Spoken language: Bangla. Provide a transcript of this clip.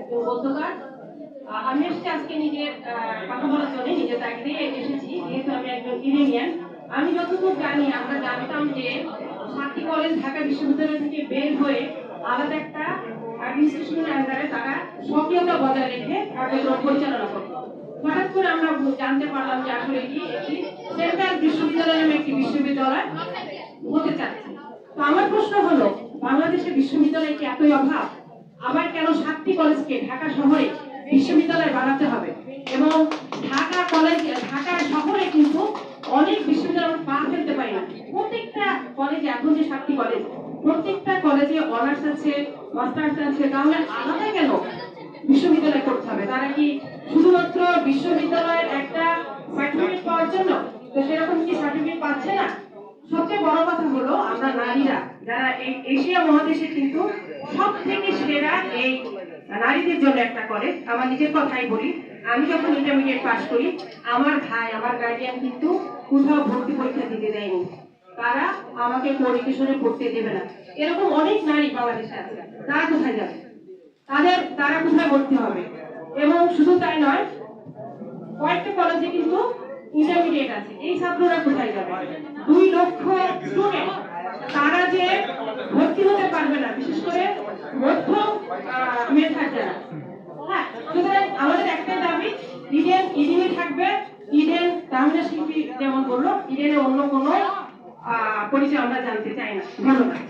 একজন বৌদ্ধকার আমি এসেছি আজকে নিজের কথা বলার জন্য, নিজের চাকরি এসেছি। যেহেতু আমি একজন ইউনিয়ন আমি যতদূর জানি, আমরা জানতাম যে সাতটি কলেজ ঢাকা বিশ্ববিদ্যালয় থেকে বের হয়ে আলাদা একটা অ্যাডমিনিস্ট্রেশনের আন্ডারে তারা সক্রিয়তা বজায় রেখে কার্যক্রম পরিচালনা করত। হঠাৎ করে আমরা জানতে পারলাম যে আসলে এটি একটি সেন্ট্রাল বিশ্ববিদ্যালয় নামে একটি বিশ্ববিদ্যালয় হতে চাচ্ছে। তো আমার প্রশ্ন হলো বাংলাদেশে বিশ্ববিদ্যালয় কি এতই অভাব? আবার কেন সাতটি কলেজকে ঢাকা শহরে বিশ্ববিদ্যালয় বানাতে হবে? এবং ঢাকা কলেজ, ঢাকা শহরে কিন্তু অনেক বিশ্ববিদ্যালয় আমরা পা ফেলতে পারি না। প্রত্যেকটা কলেজে এখন যে সাতটি কলেজ, প্রত্যেকটা কলেজে অনার্স আছে, মাস্টার্স আছে, তাহলে আলাদা কেন বিশ্ববিদ্যালয় করতে হবে? তারা কি শুধুমাত্র বিশ্ববিদ্যালয়ের একটা সার্টিফিকেট পাওয়ার জন্য? তো সেরকম কি সার্টিফিকেট পাচ্ছে না? সবচেয়ে বড় কথা হলো আমরা নারীরা, যারা এই এশিয়া মহাদেশে কিন্তু সব থেকে সেরা এই নারীদের জন্য একটা করে, আমার নিজের কথাই বলি, আমি যখন ইন্টারমিডিয়েট পাস করি, আমার ভাই, আমার গার্ডিয়ান কিন্তু কোথাও ভর্তি পরীক্ষা দিতে দেয়নি। তারা আমাকে কোয়ালিফিকেশনে পড়তে দেবে না। এরকম অনেক নারী বাংলাদেশে আছে, তারা কোথায় যাবে? তাদের, তারা কোথায় ভর্তি হবে? এবং শুধু তাই নয়, কয়েকটা কলেজে কিন্তু ইন্টারমিডিয়েট আছে। এই ছাত্ররা কোথায় যাবে? দুই লক্ষ স্টুডেন্ট তারা যে ভর্তি হতে পারবে না, বিশেষ করে মধ্য মেধার যারা। হ্যাঁ সুতরাং আমাদের একটাই দাবি, ইডেন ইডেনে থাকবে, ইডেন তাহমিনা শিল্পী যেমন বলল, ইডেনে অন্য কোনো পরিচয় আমরা জানতে চাই না। ধন্যবাদ